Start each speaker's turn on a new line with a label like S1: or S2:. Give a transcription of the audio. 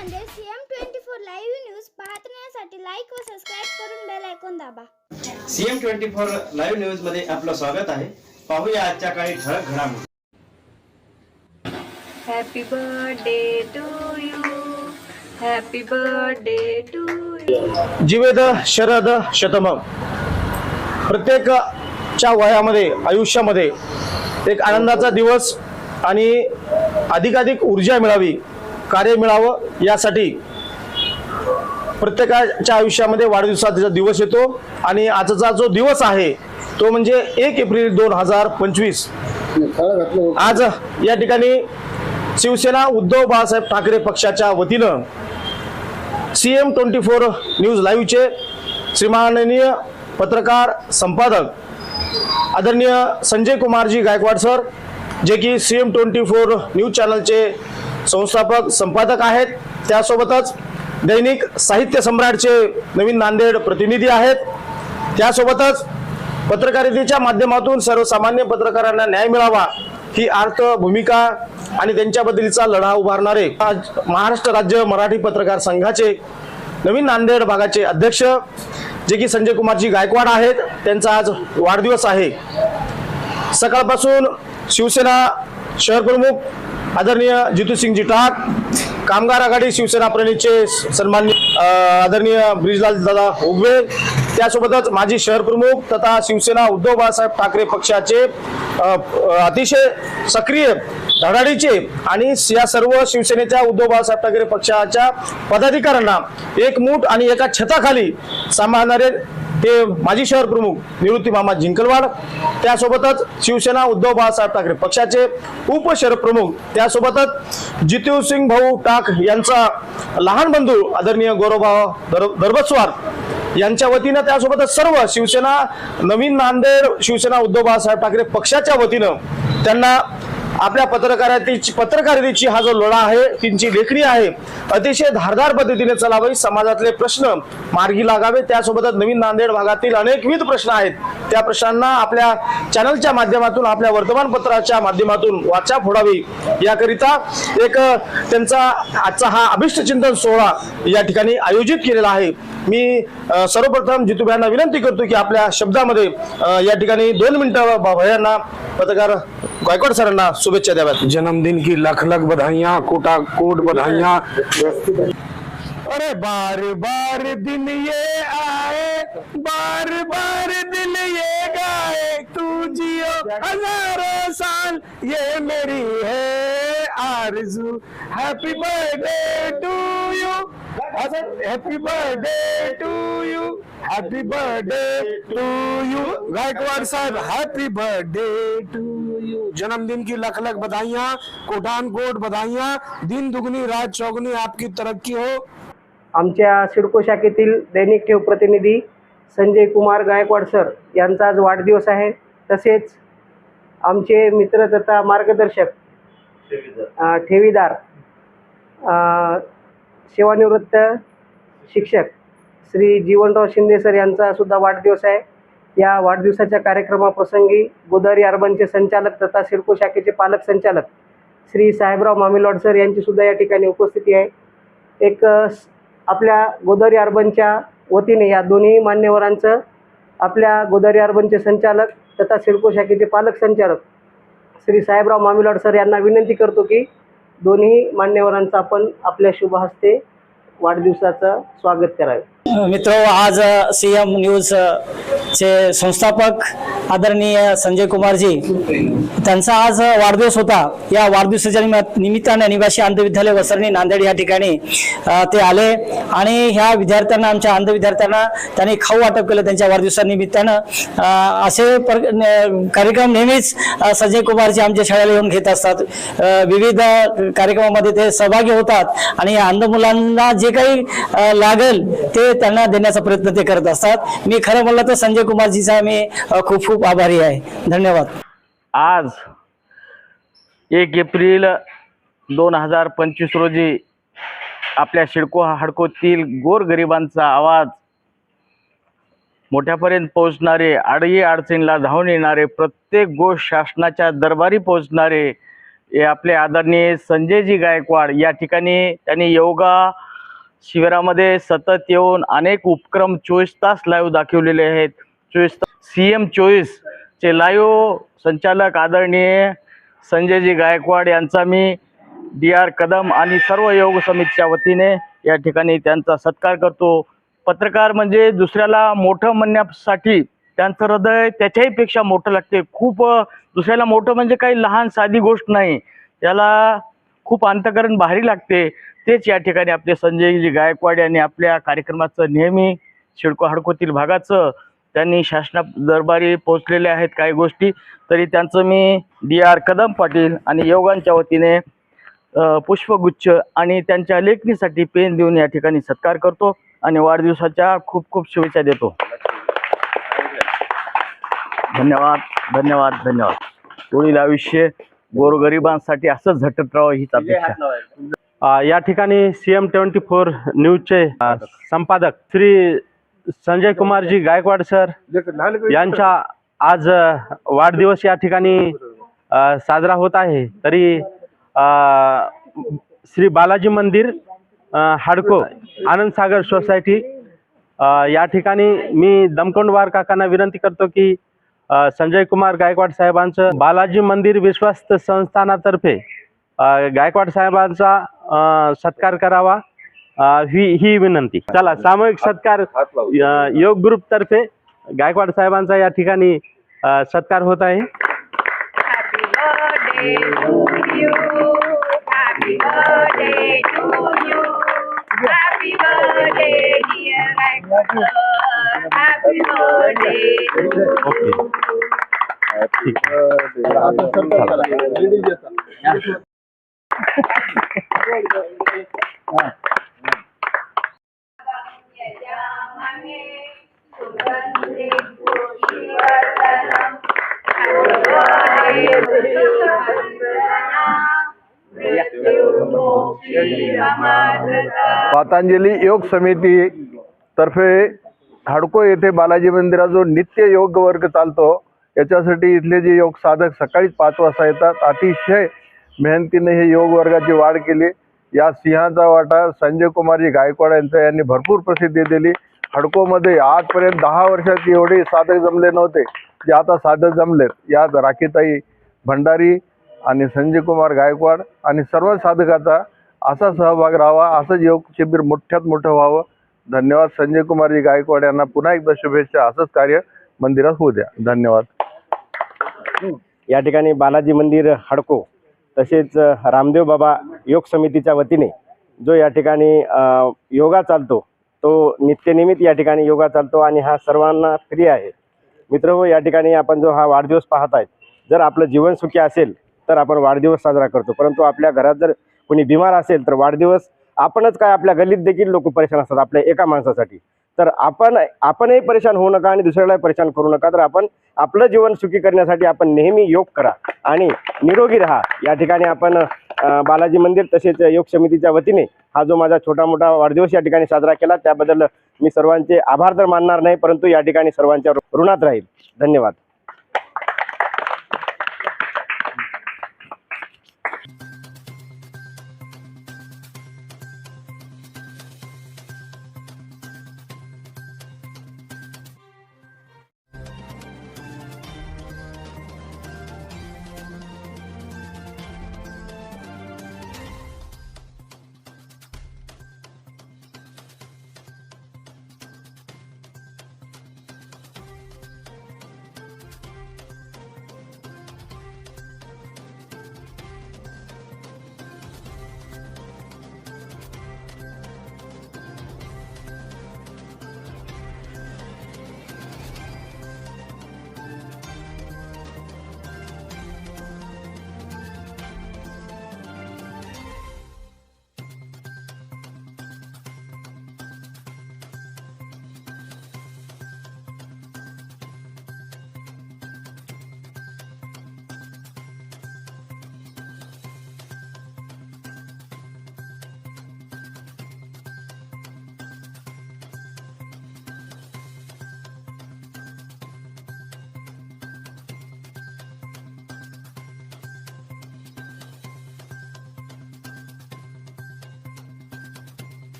S1: Nanded CM twenty four live news पाहण्यासाठी like व subscribe करून बेल ऐकून दाबा.
S2: सीएम ट्वेंटी फोर लाईव्ह न्यूजमध्ये आपलं स्वागत आहे. पाहूया आजच्या काही ठळक घडामोडी.
S3: Happy birthday to you happy birthday to you
S4: जीवेद शरद शतम. प्रत्येकच्या वयामध्ये आयुष्यामध्ये एक आनंदाचा दिवस आणि अधिकाधिक ऊर्जा मिळावी. कार्य मिळावं यासाठी प्रत्येकाच्या आयुष्यामध्ये वाढदिवसाचा दिवस येतो आणि आजचा जो दिवस आहे तो म्हणजे एक एप्रिल दोन हजार पंचवीस. आज या ठिकाणी शिवसेना उद्धव बाळासाहेब ठाकरे पक्षाच्या वतीनं C M twenty four news लाईव्हचे श्रीमाननीय पत्रकार संपादक आदरणीय संजय कुमारजी गायकवाड सर जे की C M twenty four news चॅनलचे संस्थापक संपादक आहेत. त्यासोबतच दैनिक साहित्य सम्राटचे नवीन नांदेड प्रतिनिधी आहेत. त्यासोबतच पत्रकारितेच्या माध्यमातून सर्वसामान्य पत्रकारांना न्याय मिळावा ही अर्थ भूमिका आणि त्यांच्याबद्दलचा लढा उभारणारे आज महाराष्ट्र राज्य मराठी पत्रकार संघाचे नवीन नांदेड भागाचे अध्यक्ष जे की संजय कुमारजी गायकवाड आहेत. त्यांचा आज वाढदिवस आहे. सकाळपासून शिवसेना शहर प्रमुख आदरणीय जितूसिंगजी टाक कामगार आघाडी शिवसेना प्रणितचे सन्मान्य आदरणीय ब्रिजलाल दादा उगवे त्यासोबतच माजी शहर प्रमुख तथा शिवसेना उद्धव बाळासाहेब ठाकरे पक्षाचे अतिशय सक्रिय धडाडीचे आणि या सर्व शिवसेनेच्या उद्धव बाळासाहेब ठाकरे पक्षाच्या पदाधिकाऱ्यांना एकमूट आणि एका छताखाली सांभाळणारे ते माजी शहर प्रमुख निवृत्ती मामा जिंकलवाड त्यासोबतच शिवसेना उद्धव बाळासाहेब ठाकरे पक्षाचे उपशहर प्रमुख त्यासोबतच जितेव सिंग भाऊ टाक यांचा लहान बंधू आदरणीय गौरवभाव दर दरबस्वार यांच्या वतीनं त्यासोबतच सर्व शिवसेना नवीन नांदेड शिवसेना उद्धव बाळासाहेब ठाकरे पक्षाच्या वतीनं त्यांना आपल्या पत्रकारितेची पत्रकारितेची हा जो लढा आहे त्यांची लेखणी आहे अतिशय धारदार पद्धतीने चलावी समाजातले प्रश्न मार्गी लागावे त्यासोबतच नवीन नांदेड भागातील अनेकविध प्रश्न आहेत. त्या प्रश्नांना आपल्या चॅनलच्या माध्यमातून आपल्या वर्तमानपत्राच्या माध्यमातून वाचा फोडावी. याकरिता एक त्यांचा आजचा हा अभिष्ट चिंतन सोहळा या ठिकाणी आयोजित केलेला आहे. मी सर्वप्रथम जितूभाईंना विनंती करतो की आपल्या शब्दामध्ये या ठिकाणी दोन मिनिटं भयांना पत्रकार गायकवाड सरांना शुभेच्छा द्याव्यात.
S5: जन्मदिन की लख लख बधाइयाँ कोटा कोट बधाइयाँ। अरे बार बार दिन ये आए बार बार दिन ये गाए तू जियो हजारों साल ये मेरी है आरज़ू। Happy birthday to you happy birthday to you happy birthday to you Gaikwad Saheb happy birthday to you जन्मदिन की लख लख बधाइयाँ कोटान कोट बधाइयाँ दिन दुगनी रात चौगनी आपकी तरक्की हो।
S6: आमच्या सिडको शाखेतील दैनिक ठेव प्रतिनिधी संजय कुमार गायकवाड सर यांचा आज वाढदिवस आहे. तसेच आमचे मित्र तथा मार्गदर्शक ठेवीदार सेवानिवृत्त शिक्षक श्री जीवनराव शिंदे सर यांचा सुद्धा वाढदिवस आहे. या वाढदिवसाच्या कार्यक्रमाप्रसंगी गोदावरी अर्बनचे संचालक तथा सिडको शाखेचे पालक संचालक श्री साहेबराव मामिलॉड सर यांची सुद्धा या ठिकाणी उपस्थिती आहे. एक आपल्या गोदावरी अर्बनच्या वतीने या दोन्ही मान्यवरांचं आपल्या गोदावरी अर्बनचे संचालक तथा सिडको शाखेचे पालक संचालक श्री साहेबराव मामिलॉड सर यांना विनंती करतो की दोन्ही मान्यवरांचा आपण आपल्या शुभ हस्ते वाढदिवसाचं स्वागत करावे.
S7: मित्र आज सी एम न्यूज चे संस्थापक आदरणीय संजय कुमारजी त्यांचा आज वाढदिवस होता. या वाढदिवसाच्या निमित्त- निमित्ताने निवासी अंधविद्यालय विद्यालय वसरणी नांदेड या ठिकाणी ते आले. आणि ह्या विद्यार्थ्यांना आमच्या अंध विद्यार्थ्यांना त्यांनी खाऊ वाटप केलं त्यांच्या वाढदिवसानिमित्तानं असे पर- कार्यक्रम नेहमीच संजय कुमारजी आमच्या शाळेला येऊन घेत असतात. विविध कार्यक्रमामध्ये ते सहभागी होतात. आणि अंध मुलांना जे काही लागेल ते त्यांना देण्याचा प्रयत्न ते करत असतात. मी खरं म्हणलं तर संजय कुमारजीचा मी खूप खूप आभारी आहे. धन्यवाद.
S8: आज एक एप्रिल दोन हजार पंचवीस रोजी आपल्या शिडको हडकोतील गोरगरिबांचा आवाज मोठ्यापर्यंत पोहोचणारे आडई अडचणीला धावून येणारे प्रत्येक गोष्ट शासनाच्या दरबारी पोहोचणारे आपले आदरणीय संजयजी गायकवाड या ठिकाणी त्यांनी योगा शिबिरामध्ये सतत येऊन अनेक उपक्रम चोवीस तास लाईव्ह दाखवलेले आहेत. चोवीस तास सी एम चोवीसचे लाईव्ह संचालक आदरणीय संजयजी गायकवाड यांचा मी डी आर कदम आणि सर्व योग समितीच्या वतीने या ठिकाणी त्यांचा सत्कार करतो. पत्रकार म्हणजे दुसऱ्याला मोठं म्हणण्यासाठी त्यांचं हृदय त्याच्याही पेक्षा मोठं लागते. खूप दुसऱ्याला मोठं म्हणजे काही लहान साधी गोष्ट नाही. याला खूप अंतकरण भारी लागते. तेच या ठिकाणी आपले संजयजी गायकवाड यांनी आपल्या कार्यक्रमाचं नेहमी शिडको हडकोतील भागाचं त्यांनी शासना दरबारी पोचलेले आहेत काही गोष्टी. तरी त्यांचं मी डी आर कदम पाटील आणि योगांच्या वतीने पुष्पगुच्छ आणि त्यांच्या लेखणीसाठी पेन देऊन या ठिकाणी सत्कार करतो आणि वाढदिवसाच्या खूप खूप शुभेच्छा देतो. धन्यवाद धन्यवाद धन्यवाद. पुढील आयुष्य. गोरगरिबांसाठी असंच झटत राहावं हीच अपेक्षा.
S9: या ठिकाणी सी एम ट्वेंटी फोर न्यूजचे संपादक श्री संजय कुमारजी गायकवाड सर यांच्या आज अ, वाढदिवस या ठिकाणी अ, साजरा होत आहे. तरी अ, श्री बालाजी मंदिर अ, हाडको आनंद सागर सोसायटी अ, या ठिकाणी मी दमकोंडवार काकांना विनंती करतो की संजय कुमार गायकवाड साहेबांचं बालाजी मंदिर विश्वस्त संस्थानातर्फे गायकवाड साहेबांचा अ, सत्कार करावा ही ही विनंती चला सामूहिक सत्कार योग ग्रुप तर्फे गायकवाड साहेबांचा या ठिकाणी सत्कार होत आहे
S3: Happy birthday to you. Happy birthday. Happy birthday, dear
S9: okay.
S10: Patanjali Yog Samiti तर्फे हाडको येथे बालाजी मंदिरात जो नित्य योग वर्ग चालतो याच्यासाठी इथले जे योग साधक सकाळीच पाच वाजता येतात. अतिशय मेहनतीने हे योग वर्गाची वाढ केली. या सिंहाचा वाटा संजय कुमारजी गायकवाड यांचा यांनी भरपूर प्रसिद्धी दिली. हडकोमध्ये आजपर्यंत दहा वर्षात एवढे साधक जमले नव्हते जे आता साधक जमलेत. यात राखीताई भंडारी आणि संजय कुमार गायकवाड आणि सर्व साधकाचा असा सहभाग राहावा असंच योग शिबिर मोठ्यात मोठं व्हावं. धन्यवाद. संजय कुमारजी गायकवाड यांना पुन्हा एकदा शुभेच्छा. असंच कार्य मंदिरात होऊ द्या. धन्यवाद.
S9: या ठिकाणी बालाजी मंदिर हडको तसेच रामदेव बाबा योग समितीच्या वतीने जो या ठिकाणी योगा चालतो तो नित्यनियमित या ठिकाणी योगा चालतो आणि हा सर्वांना फ्री आहे. मित्र हो या ठिकाणी आपण जो हा वाढदिवस पाहत आहेत जर आपलं जीवन सुखी असेल तर आपण वाढदिवस साजरा करतो. परंतु आपल्या घरात जर कोणी बिमार असेल तर वाढदिवस आपणच काय आपल्या गल्लीत देखील लोक परेशान असतात आपल्या एका माणसासाठी. तर आपण आपणही परेशान होऊ नका आणि दुसऱ्यालाही परेशान करू नका. तर आपण आपलं जीवन सुखी करण्यासाठी आपण नेहमी योग करा आणि निरोगी राहा. या ठिकाणी आपण बालाजी मंदिर तसेच योग समितीच्या वतीने हा जो माझा छोटा मोठा वाढदिवस या ठिकाणी साजरा केला त्याबद्दल मी सर्वांचे आभार तर मानणार नाही परंतु या ठिकाणी सर्वांच्या ऋणात राहील. धन्यवाद.